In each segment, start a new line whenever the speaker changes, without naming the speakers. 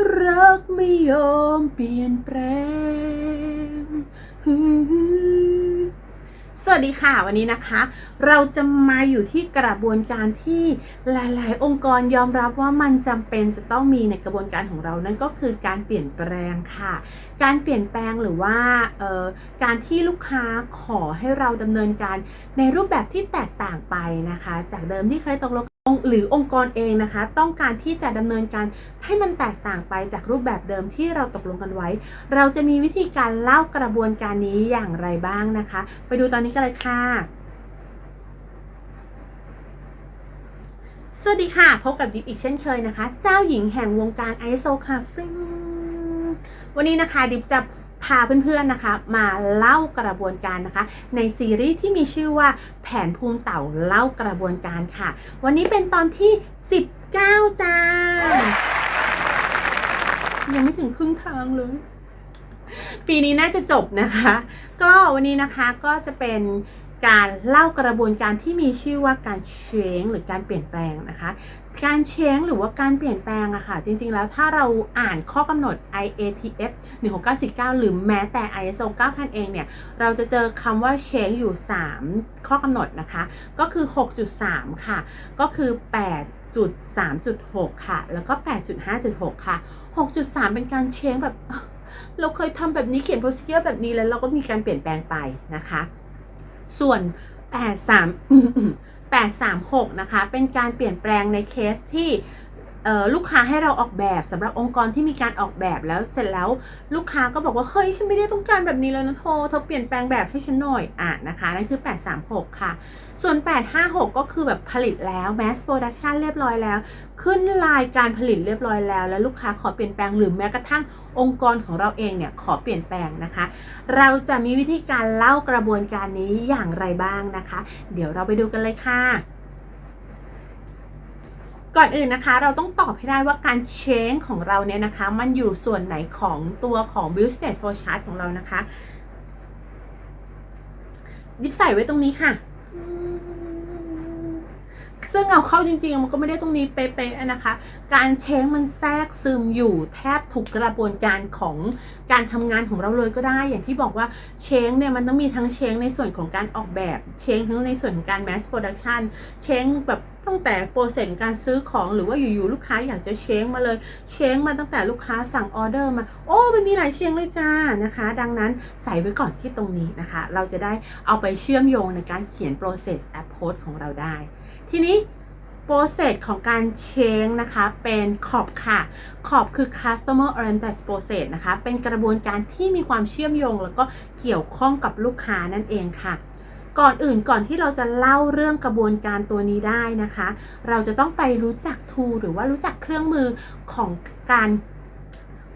รักไม่ยอมเปลี่ยนแปลง สวัสดีค่ะวันนี้นะคะ เราจะมาอยู่ที่กระบวนการที่หลาย ๆ องค์กรยอมรับว่ามันจำเป็นจะต้องมีในกระบวนการของเรานั่นก็คือการเปลี่ยนแปลงค่ะ การเปลี่ยนแปลงหรือว่าเอ่อการที่ลูกค้าขอให้เราดำเนินการในรูปแบบที่แตกต่างไปนะคะ จากเดิมที่เคยตกลง หรือองค์กรเองนะคะ ต้องการที่จะดำเนินการให้มันแตกต่างไปจากรูปแบบเดิมที่เราตกลงกันไว้ เราจะมีวิธีการเล่ากระบวนการนี้อย่างไรบ้างนะคะ ไปดูตอนนี้กันเลยค่ะสวัสดีค่ะ พบกับดิฟอีกเช่นเคยนะคะ เจ้าหญิงแห่งวงการไอโซคาฟิงวันนี้นะคะดิฟจะ พาเพื่อนๆนะคะมาเล่ากระบวนการนะคะ ในซีรีส์ที่มีชื่อว่าแผนภูมิเต่าเล่ากระบวนการค่ะ วันนี้เป็นตอนที่ 19 จ้า ยังไม่ถึงครึ่งทางเลยปีนี้น่าจะจบนะคะ ก็วันนี้นะคะก็จะเป็น การเล่ากระบวนการที่มีชื่อว่าการเชงหรือการเปลี่ยนแปลงนะคะ การเชงหรือว่าการเปลี่ยนแปลงอะค่ะ จริงๆ แล้วถ้าเราอ่านข้อกำหนด IATF 169หรือแม้แต่ ISO 9000 เองเนี่ย เราจะเจอคำว่า change อยู่ 3 ข้อกำหนดนะคะ ก็คือ 6.3 ค่ะ ก็คือ 8.3.6 ค่ะ แล้วก็ 8.5.6 ค่ะ 6.3 เป็นการ change แบบเราเคยทำแบบนี้เขียน procedure แบบนี้แล้วเราก็มีการเปลี่ยนแปลงไปนะคะ ส่วน 83 836 นะคะ เป็นการเปลี่ยนแปลงในเคสที่ลูกค้าให้เราออกแบบสำหรับองค์กรที่มีการออกแบบแล้วเสร็จแล้วลูกค้าก็บอกว่า เฮ้ย ฉันไม่ได้ต้องการแบบนี้เลยนะโทเธอเปลี่ยนแปลงแบบให้ฉันหน่อยอะนะคะ นั่นคือ 836 ค่ะ ส่วน 856 ก็คือแบบผลิตแล้ว mass production เรียบร้อยแล้ว ขึ้นลายการผลิตเรียบร้อยแล้ว แล้วลูกค้าขอเปลี่ยนแปลงหรือแม้กระทั่งองค์กรของเราเองเนี่ยขอเปลี่ยนแปลงนะคะ เราจะมีวิธีการเล่ากระบวนการนี้อย่างไรบ้างนะคะ เดี๋ยวเราไปดูกันเลยค่ะก่อนอื่นนะคะเราต้องตอบให้ได้ว่าการเชงของเราเนี่ยนะคะ มันอยู่ส่วนไหนของตัวของ business flow chart ของเรานะคะยิบใส่ไว้ตรงนี้ค่ะ ซึ่งเอาเข้าจริงๆ มันก็ไม่ได้ตรงนี้เป๊ะๆนะคะ การเช้งมันแทรกซึมอยู่แทบทุกกระบวนการของการทำงานของเราเลยก็ได้ อย่างที่บอกว่าเช้งเนี่ยมันต้องมีทั้งเช้งในส่วนของการออกแบบ เช้งทั้งในส่วนของการ mass production เช้งแบบตั้งแต่โปรเซสการซื้อของหรือว่าอยู่ๆลูกค้าอยากจะเช้งมาเลย เช้งมาตั้งแต่ลูกค้าสั่งออเดอร์มา โอ้มันมีหลายเช้งเลยจ้านะคะ ดังนั้นใส่ไว้ก่อนที่ตรงนี้นะคะ เราจะได้เอาไปเชื่อมโยงในการเขียน process approach ของเราได้ ทีนี้โปรเซสของการเช้งนะคะเป็นขอบค่ะ ขอบคือ customer oriented process นะคะ เป็นกระบวนการที่มีความเชื่อมโยง แล้วก็เกี่ยวข้องกับลูกค้านั่นเองค่ะ ก่อนอื่นก่อนที่เราจะเล่าเรื่องกระบวนการตัวนี้ได้นะคะ เราจะต้องไปรู้จัก tool หรือว่ารู้จักเครื่องมือของการ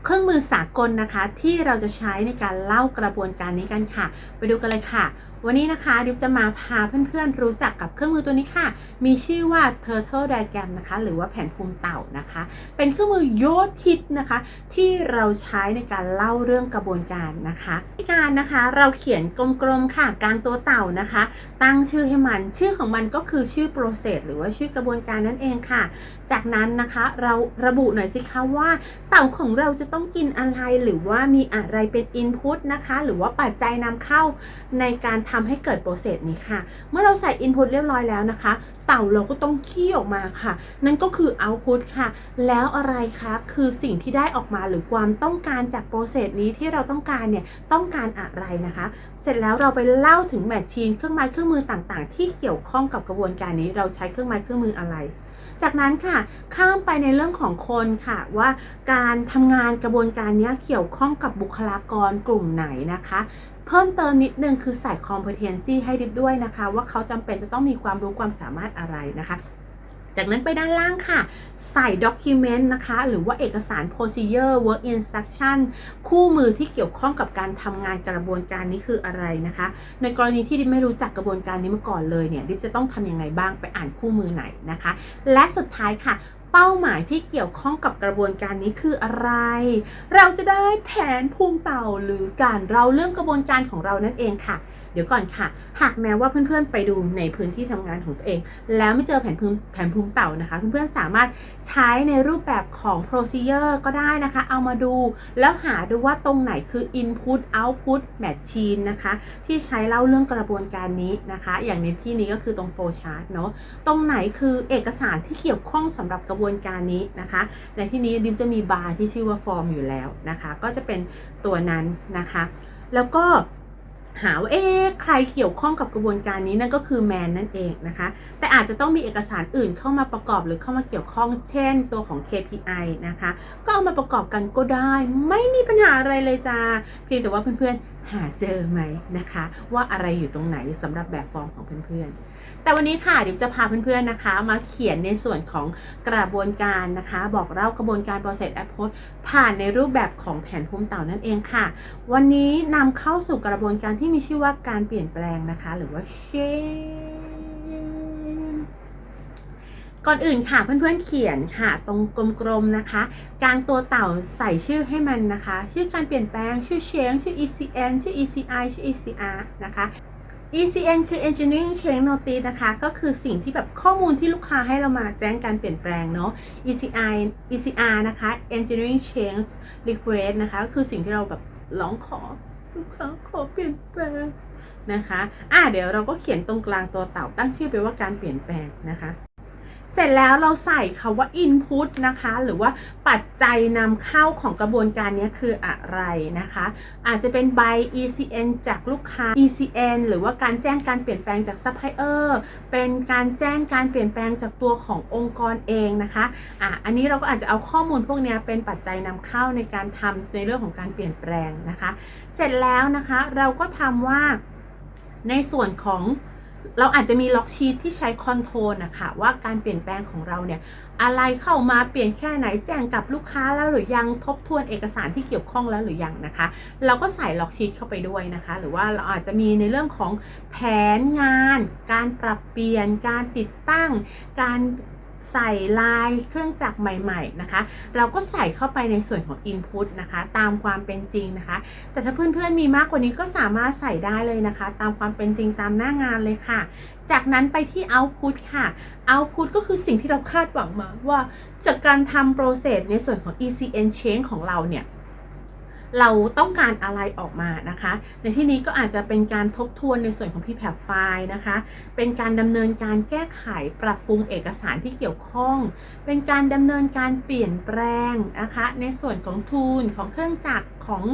เครื่องมือสากลนะคะ ที่เราจะใช้ในการเล่ากระบวนการนี้กันค่ะ ไปดูกันเลยค่ะวันนี้นะคะดิวจะมาพาเพื่อนๆรู้จักกับเครื่องมือตัวนี้ค่ะ มีชื่อว่า Turtle Diagram นะคะ หรือว่าแผนภูมิเต่านะคะ เป็นเครื่องมือโยธทิศนะคะ ที่เราใช้ในการเล่าเรื่องกระบวนการนะคะวิธีการนะคะเราเขียนกลมๆค่ะกลางตัวเต่านะคะ ตั้งชื่อให้มันชื่อของมันก็คือชื่อ process หรือว่าชื่อกระบวนการนั่นเองค่ะ จากนั้นนะคะเราระบุหน่อยสิคะว่า เต่าของเราจะต้องกินอะไรหรือว่ามีอะไรเป็น input นะคะ หรือว่าปัจจัยนำเข้าในการทำให้เกิดโปรเซสนี้ค่ะ เมื่อเราใส่ input เรียบร้อยแล้วนะคะ เต่าเราก็ต้องขี้ออกมาค่ะ นั่นก็คือ output ค่ะ แล้วอะไรคะคือสิ่งที่ได้ออกมาหรือความต้องการจากโปรเซสนี้ที่เราต้องการเนี่ยต้องการอะไรนะคะ เสร็จแล้วเราไปเล่าถึงแมชชีนเครื่องไม้เครื่องมือต่างๆ ที่เกี่ยวข้องกับกระบวนการนี้เราใช้เครื่องไม้เครื่องมืออะไรจากนั้นค่ะข้ามไปในเรื่องของคนค่ะว่าการทำงานกระบวนการนี้เกี่ยวข้องกับบุคลากรกลุ่มไหนนะคะ เพิ่มเติมนิดนึงคือใส่ competency ให้ดิบด้วยนะคะ ว่าเขาจำเป็นจะต้องมีความรู้ความสามารถอะไรนะคะจากนั้นไปด้านล่างค่ะ ใส่ document นะคะ หรือว่าเอกสาร procedure work instruction คู่มือที่เกี่ยวข้องกับการทำงานกระบวนการนี้คืออะไรนะคะ ในกรณีที่ดิบไม่รู้จักกระบวนการนี้มาก่อนเลยเนี่ยดิบจะต้องทำยังไงบ้างไปอ่านคู่มือไหนนะคะ และสุดท้ายค่ะ เป้าหมายที่เกี่ยวข้องกับกระบวนการนี้คืออะไร เราจะได้แผนภูมิเต่าหรือการเราเรื่องกระบวนการของเรานั่นเองค่ะ ดี๋ยวก่อนค่ะ หากแม้ว่าเพื่อนๆไปดูในพื้นที่ทำงานของตัวเอง แล้วไม่เจอแผนภูมิแผนภูมิเต่านะคะ เพื่อนๆสามารถใช้ในรูปแบบของ procedure ก็ได้นะคะ เอามาดูแล้วหาดูว่าตรงไหนคือ input output machine นะคะ ที่ใช้เล่าเรื่องกระบวนการนี้นะคะ อย่างในที่นี้ก็คือตรง flow chart เนาะตรงไหนคือเอกสารที่เกี่ยวข้องสำหรับกระบวนการนี้นะคะ ในที่นี้ดิมจะมีบาร์ที่ชื่อว่า form อยู่แล้วนะคะ ก็จะเป็นตัวนั้นนะคะ แล้วก็ หาว่าเอ๊ะใครเกี่ยวข้องกับกระบวนการนี้นั่นก็คือแมนนั่นเองนะคะ แต่อาจจะต้องมีเอกสารอื่นเข้ามาประกอบหรือเข้ามาเกี่ยวข้อง เช่น ตัวของ KPI นะคะ ก็เอามาประกอบกันก็ได้ ไม่มีปัญหาอะไรเลยจ้าเพียงแต่ว่าเพื่อนๆหาเจอไหมนะคะ ว่าอะไรอยู่ตรงไหนสำหรับแบบฟอร์มของเพื่อนๆ แต่วันนี้ค่ะเดี๋ยวจะพาเพื่อนๆนะคะ มาเขียนในส่วนของกระบวนการนะคะ บอกเล่ากระบวนการ process approach ผ่านในรูปแบบของแผนภูมิเต่านั่นเองค่ะ วันนี้นำเข้าสู่กระบวนการที่มีชื่อว่าการเปลี่ยนแปลงนะคะ หรือว่า change ก่อนอื่นค่ะเพื่อนๆเขียนค่ะ ตรงกลมๆนะคะ กลางตัวเต่าใส่ชื่อให้มันนะคะ ชื่อการเปลี่ยนแปลงชื่อ change ชื่อ ECN ชื่อ ECI ชื่อ ECR นะคะ ECN คือ Engineering Change Notice นะคะ ก็คือสิ่งที่แบบข้อมูลที่ลูกค้าให้เรามาแจ้งการเปลี่ยนแปลงเนาะ ECI ECR นะคะ Engineering Change Request นะคะ ก็คือสิ่งที่เราแบบร้องขอ ลูกค้าขอเปลี่ยนแปลงนะคะ อะเดี๋ยวเราก็เขียนตรงกลางตัวเต่าตั้งชื่อไปว่าการเปลี่ยนแปลงนะคะ เสร็จแล้วเราใส่คาว่า input นะคะ หรือว่าปัจจัยนำเข้าของกระบวนการนี้คืออะไรนะคะ อาจจะเป็นใบ ECN จากลูกค้า ECN หรือว่าการแจ้งการเปลี่ยนแปลงจากซัพพลายเออร์เป็นการแจ้งการเปลี่ยนแปลงจากตัวขององค์กรเองนะคะอะอันนี้เราก็อาจจะเอาข้อมูลพวกนี้เป็นปัจจัยนำเข้าในการทำในเรื่องของการเปลี่ยนแปลงนะคะ เสร็จแล้วนะคะเราก็ทำว่าในส่วนของ เราอาจจะมีล็อกชีตที่ใช้คอนโทรลนะคะว่าการเปลี่ยนแปลงของเราเนี่ยอะไรเข้ามาเปลี่ยนแค่ไหนแจ้งกับลูกค้าแล้วหรือยังทบทวนเอกสารที่เกี่ยวข้องแล้วหรือยังนะคะ เราก็ใส่ล็อกชีตเข้าไปด้วยนะคะ หรือว่าเราอาจจะมีในเรื่องของแผนงาน การปรับเปลี่ยน การติดตั้ง การ ใส่ลายเครื่องจักรใหม่ๆนะคะ เราก็ใส่เข้าไปในส่วนของ Input นะคะ ตามความเป็นจริงนะคะ แต่ถ้าเพื่อนๆมีมากกว่านี้ก็สามารถใส่ได้เลยนะคะ ตามความเป็นจริงตามหน้างานเลยค่ะ จากนั้นไปที่ Output ค่ะ Output ก็คือสิ่งที่เราคาดหวังมาว่าจากการทำโปรเซสในส่วนของ ECN change ของเราเนี่ย เราต้องการอะไรออกมานะคะ ในที่นี้ก็อาจจะเป็นการทบทวนในส่วนของ PPAP ไฟล์นะคะ เป็นการดำเนินการแก้ไขปรับปรุงเอกสารที่เกี่ยวข้อง เป็นการดำเนินการเปลี่ยนแปลงนะคะ ในส่วนของทูลของเครื่องจักรของ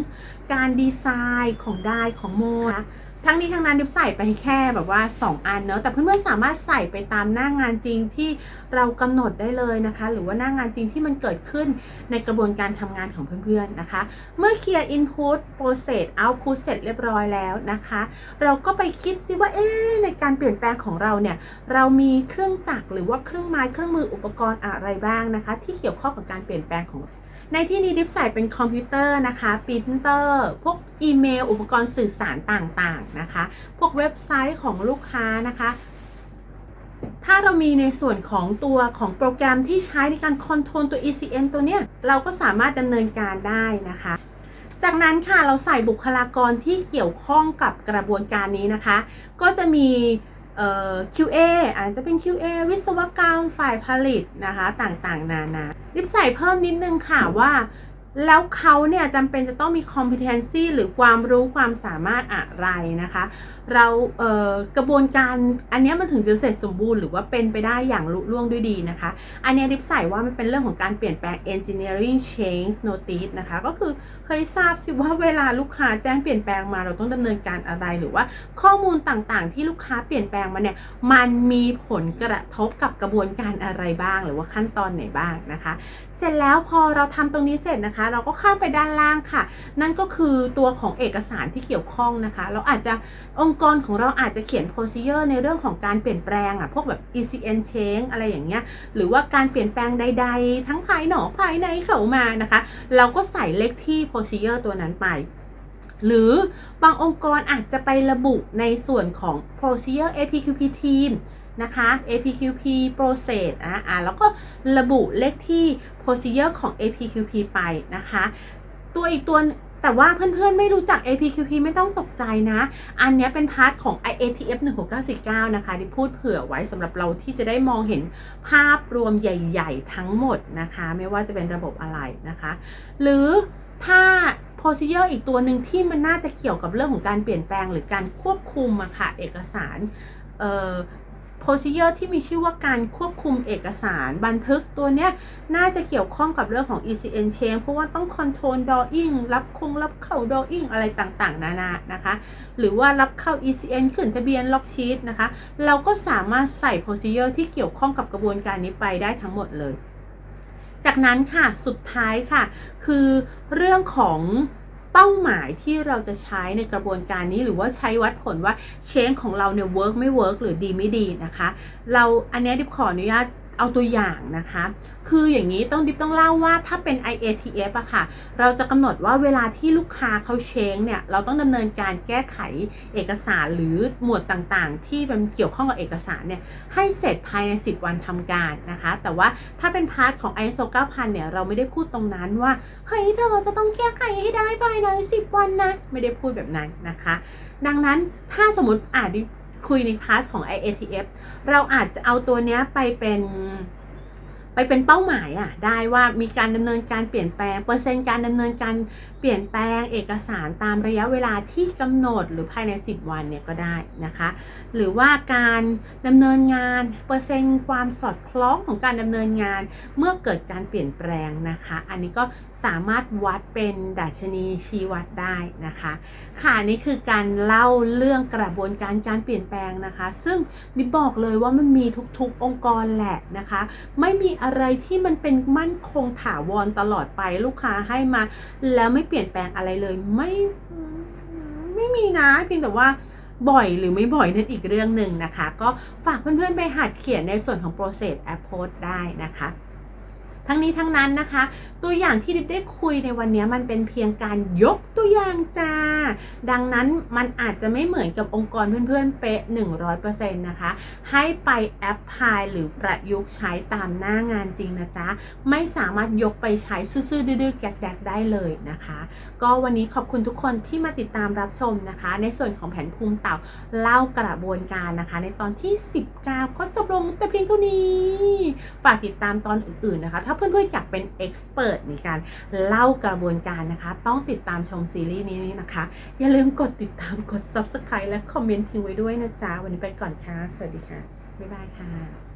การดีไซน์ของได้ของโมนะะ ทั้งนี้ทั้งนั้นดิบใส่ไปแค่แบบว่า 2 อันเนอะแต่เพื่อนๆสามารถใส่ไปตามหน้างานจริงที่เรากำหนดได้เลยนะคะ หรือว่าหน้างานจริงที่มันเกิดขึ้นในกระบวนการทำงานของเพื่อนๆนะคะ เมื่อเคลียร์ input process output เสร็จเรียบร้อยแล้วนะคะ เราก็ไปคิดซิว่าเอ๊ในการเปลี่ยนแปลงของเราเนี่ยเรามีเครื่องจักรหรือว่าเครื่องไม้เครื่องมืออุปกรณ์อะไรบ้างนะคะ ที่เกี่ยวข้องกับการเปลี่ยนแปลงของ ในที่นี้ดิฟใส่เป็นคอมพิวเตอร์นะคะปรินเตอร์พวกอีเมล อุปกรณ์สื่อสารต่างๆนะคะ พวกเว็บไซต์ของลูกค้านะคะ ถ้าเรามีในส่วนของตัวของโปรแกรมที่ใช้ในการคอนโทรลตัว ECN ตัวเนี้ย เราก็สามารถดำเนินการได้นะคะ จากนั้นค่ะเราใส่บุคลากรที่เกี่ยวข้องกับกระบวนการนี้นะคะ ก็จะมี QA อาจจะเป็น QA วิศวกรรมฝ่ายผลิตนะคะต่างๆ นานา ริบใส่เพิ่มนิดนึงค่ะว่า แล้วเขาเนี่ยจำเป็นจะต้องมี competency หรือความรู้ความสามารถอะไรนะคะ เราเกระบวนการอันนี้มันถึงจะเสร็จสมบูรณ์หรือว่าเป็นไปได้อย่างลุล่วงด้วยดีนะคะ อันนี้ยดิบใส่ว่ามันเป็นเรื่องของการเปลี่ยนแปลง engineering change notice นะคะ ก็คือเฮ้ยทราบสิว่าเวลาลูกค้าแจ้งเปลี่ยนแปลงมาเราต้องดำเนินการอะไรหรือว่าข้อมูลต่างๆ ที่ลูกค้าเปลี่ยนแปลงมาเนี่ยมันมีผลกระทบกับกระบวนการอะไรบ้าง หรือว่าขั้นตอนไหนบ้างนะคะ เสร็จแล้วพอเราทำตรงนี้เสร็จนะคะเราก็ข้ามไปด้านล่างค่ะ นั่นก็คือตัวของเอกสารที่เกี่ยวข้องนะคะ เราอาจจะองค์กรของเราอาจจะเขียน procedure ในเรื่องของการเปลี่ยนแปลงอะพวกแบบ ECN change อะไรอย่างเงี้ย หรือว่าการเปลี่ยนแปลงใด ๆ ทั้งภายนอกภายในเข้ามานะคะ เราก็ใส่เลขที่ procedure ตัวนั้นไปหรือบางองค์กรอาจจะไประบุในส่วนของ procedure APQP team นะคะ APQP process อะอะแล้วก็ระบุเลขที่ procedure ของ APQP ไปนะคะ ตัวอีกตัวแต่ว่าเพื่อนๆไม่รู้จัก APQP ไม่ต้องตกใจนะ อันนี้เป็นพาร์ทของ IATF 169นะคะ ที่พูดเผื่อไว้สำหรับเราที่จะได้มองเห็นภาพรวมใหญ่ๆ ทั้งหมดนะคะ ไม่ว่าจะเป็นระบบอะไรนะคะ หรือถ้า procedure อีกตัวหนึ่งที่มันน่าจะเกี่ยวกับเรื่องของการเปลี่ยนแปลงหรือการควบคุมอะค่ะ เอกสาร p r o c e d u r ที่มีชื่อว่าการควบคุมเอกสารบันทึกตัวเนี้ยน่าจะเกี่ยวข้องกับเรื่องของ ECN chain เพราะว่าต้อง control drawing รับคงรับเข้า drawing อะไรต่างๆ นานานะคะ หรือว่ารับเข้า ECN ขึ้นทะเบียนล็อกชีตนะคะ เราก็สามารถใส่ p r o c e d u r ที่เกี่ยวข้องกับกระบวนการนี้ไปได้ทั้งหมดเลย จากนั้นค่ะสุดท้ายค่ะ คือเรื่องของ เป้าหมายที่เราจะใช้ในกระบวนการนี้หรือว่าใช้วัดผลว่าเชนของเราเนี่ยเวิร์กไม่เวิร์กหรือดีไม่ดีนะคะ เราอันนี้ดิบขออนุญาต เอาตัวอย่างนะคะ คืออย่างนี้ต้องดิบต้องเล่าว่าถ้าเป็น IATF อะค่ะ เราจะกำหนดว่าเวลาที่ลูกค้าเขาเช้งเนี่ย เราต้องดำเนินการแก้ไขเอกสารหรือหมวดต่างๆ ที่มันเกี่ยวข้องกับเอกสารเนี่ย ให้เสร็จภายใน 10 วันทำการนะคะ แต่ว่าถ้าเป็นพาร์ทของ ISO 9000 เนี่ย เราไม่ได้พูดตรงนั้นว่า เฮ้ยเธอจะต้องแก้ไขให้ได้ภายใน 10 วันนะ ไม่ได้พูดแบบนั้นนะคะ ดังนั้นถ้าสมมติอ่าจจะ คุยในพาร์ทของ IATF เราอาจจะเอาตัวเนี้ยไปเป็น ไปเป็นเป้าหมายอะได้ว่ามีการดำเนินการเปลี่ยนแปลงเปอร์เซ็นต์การดำเนินการเปลี่ยนแปลงเอกสารตามระยะเวลาที่กำหนดหรือภายใน 10 วันเนี่ยก็ได้นะคะ หรือว่าการดำเนินงานเปอร์เซ็นต์ความสอดคล้องของการดำเนินงานเมื่อเกิดการเปลี่ยนแปลงนะคะ อันนี้ก็สามารถวัดเป็นดัชนีชี้วัดได้นะคะ ค่ะนี่คือการเล่าเรื่องกระบวนการการเปลี่ยนแปลงนะคะ ซึ่งนิบอกเลยว่ามันมีทุกๆองค์กรแหละนะคะ ไม่มีอะไรที่มันเป็นมั่นคงถาวรตลอดไปลูกค้าให้มา แล้วไม่เปลี่ยนแปลงอะไรเลยไม่ไม่มีนะเพียงแต่ว่าบ่อยหรือไม่บ่อยนั่นอีกเรื่องหนึ่งนะคะ ก็ฝากเพื่อนๆไปหัดเขียนในส่วนของ process approach ได้นะคะ ทั้งนี้ทั้งนั้นนะคะ ตัวอย่างที่ดิบได้คุยในวันนี้มันเป็นเพียงการยกตัวอย่างจ้า ดังนั้นมันอาจจะไม่เหมือนกับองค์กรเพื่อนๆเป๊ะ 100%นะคะ ให้ไปแอปพลายหรือประยุกต์ใช้ตามหน้างานจริงนะจ๊ะ ไม่สามารถยกไปใช้ซื่อๆดื้อๆแกกๆได้เลยนะคะ ก็วันนี้ขอบคุณทุกคนที่มาติดตามรับชมนะคะ ในส่วนของแผนภูมิเต่าเล่ากระบวนการนะคะ ในตอนที่ 19 ก็จบลงแต่เพียงเท่านี้ ฝากติดตามตอนอื่นๆนะคะถ้าเพื่อนๆอยากเป็นเอ็กซ์เพรสในการเล่ากระบวนการนะคะ ต้องติดตามชมซีรีส์นี้นะคะ อย่าลืมกดติดตามกด subscribe และคอมเมนต์ทิ้งไว้ด้วยนะจ๊ะ วันนี้ไปก่อนค่ะ สวัสดีค่ะ บ๊ายบายค่ะ